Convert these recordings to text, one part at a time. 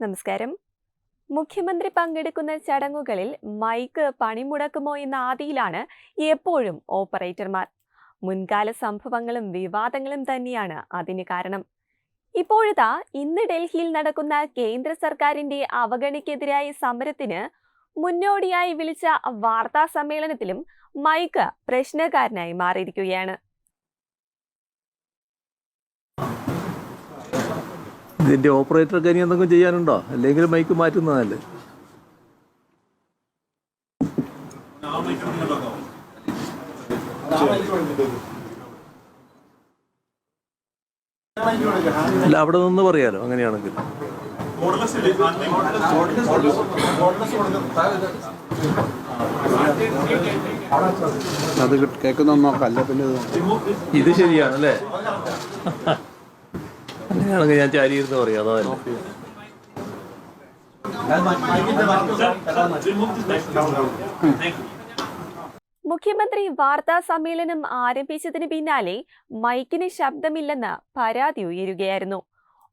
നമസ്കാരം. മുഖ്യമന്ത്രി പങ്കെടുക്കുന്ന ചടങ്ങുകളിൽ മൈക്ക് പണിമുടക്കുമോ എന്ന ആദിയിലാണ് എപ്പോഴും ഓപ്പറേറ്റർമാർ. മുൻകാല സംഭവങ്ങളും വിവാദങ്ങളും തന്നെയാണ് അതിന് കാരണം. ഇപ്പോഴതാ ഇന്ന് ഡൽഹിയിൽ നടക്കുന്ന കേന്ദ്ര സർക്കാരിന്റെ അവഗണിക്കെതിരായ സമരത്തിന് മുന്നോടിയായി വിളിച്ച വാർത്താ സമ്മേളനത്തിലും മൈക്ക് പ്രശ്നക്കാരനായി മാറിയിരിക്കുകയാണ്. ഇതിന്റെ ഓപ്പറേറ്റർക്ക് ഇനി എന്തെങ്കിലും ചെയ്യാനുണ്ടോ? അല്ലെങ്കിൽ മൈക്ക് മാറ്റുന്നതല്ലേ? അല്ല അവിടെ നിന്ന് പറയാലോ അങ്ങനെയാണെങ്കിൽ. അത് കേൾക്കുന്ന നോക്കാം അല്ല പിന്നെ ഇത് ശരിയാണല്ലേ? അങ്ങനെയാണെങ്കിൽ ഞാൻ ചാരിയിരുന്ന് പറയാം അതോ മുഖ്യമന്ത്രി വാർത്താ സമ്മേളനം ആരംഭിച്ചതിന് പിന്നാലെ മൈക്കിന് ശബ്ദമില്ലെന്ന് പരാതി ഉയരുകയായിരുന്നു.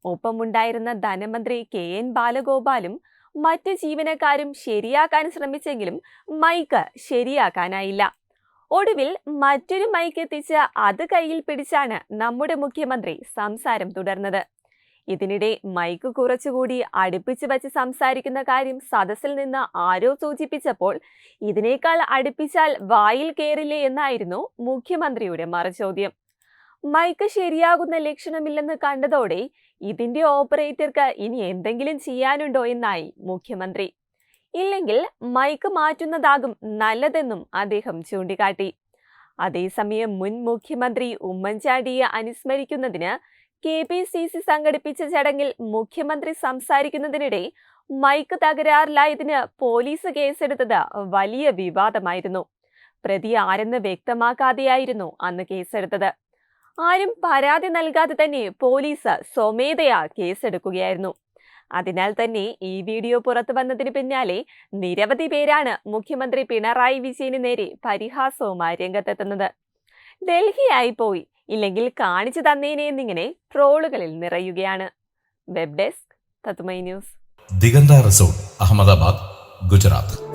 ഒപ്പമുണ്ടായിരുന്ന ധനമന്ത്രി കെ എൻ ബാലഗോപാലും മറ്റ് ജീവനക്കാരും ശരിയാക്കാൻ ശ്രമിച്ചെങ്കിലും മൈക്ക് ശരിയാക്കാനായില്ല. ഒടുവിൽ മറ്റൊരു മൈക്ക് എത്തിച്ച് അത് കയ്യിൽ പിടിച്ചാണ് നമ്മുടെ മുഖ്യമന്ത്രി സംസാരം തുടർന്നത്. ഇതിനിടെ മൈക്ക് കുറച്ചുകൂടി അടുപ്പിച്ച് വച്ച് സംസാരിക്കുന്ന കാര്യം സദസ്സിൽ നിന്ന് ആരോ സൂചിപ്പിച്ചപ്പോൾ ഇതിനേക്കാൾ അടുപ്പിച്ചാൽ വായിൽ കയറില്ലേ എന്നായിരുന്നു മുഖ്യമന്ത്രിയുടെ മറുചോദ്യം. മൈക്ക് ശരിയാകുന്ന ലക്ഷണമില്ലെന്ന് കണ്ടതോടെ ഇതിന്റെ ഓപ്പറേറ്റർക്ക് ഇനി എന്തെങ്കിലും ചെയ്യാനുണ്ടോ എന്നായി മുഖ്യമന്ത്രി. ഇല്ലെങ്കിൽ മൈക്ക് മാറ്റുന്നതാകും നല്ലതെന്നും അദ്ദേഹം ചൂണ്ടിക്കാട്ടി. അതേസമയം മുൻ മുഖ്യമന്ത്രി ഉമ്മൻചാണ്ടിയെ അനുസ്മരിക്കുന്നതിന് കെ പി സി സി സംഘടിപ്പിച്ച ചടങ്ങിൽ മുഖ്യമന്ത്രി സംസാരിക്കുന്നതിനിടെ മൈക്ക് തകരാറിലായതിന് പോലീസ് കേസെടുത്തത് വലിയ വിവാദമായിരുന്നു. പ്രതി ആരെന്ന് വ്യക്തമാക്കാതെയായിരുന്നു അന്ന് കേസെടുത്തത്. ആരും പരാതി നൽകാതെ തന്നെ പോലീസ് സ്വമേധയാ കേസെടുക്കുകയായിരുന്നു. അതിനാൽ തന്നെ ഈ വീഡിയോ പുറത്തു വന്നതിന് പിന്നാലെ നിരവധി പേരാണ് മുഖ്യമന്ത്രി പിണറായി വിജയന് നേരെ പരിഹാസവുമായി രംഗത്തെത്തുന്നത്. ഡൽഹിയായി പോയി ഇല്ലെങ്കിൽ കാണിച്ചു തന്നേനെ എന്നിങ്ങനെ ട്രോളുകളിൽ നിറയുകയാണ്. Web desk news. Diganta resort Ahmedabad Gujarat.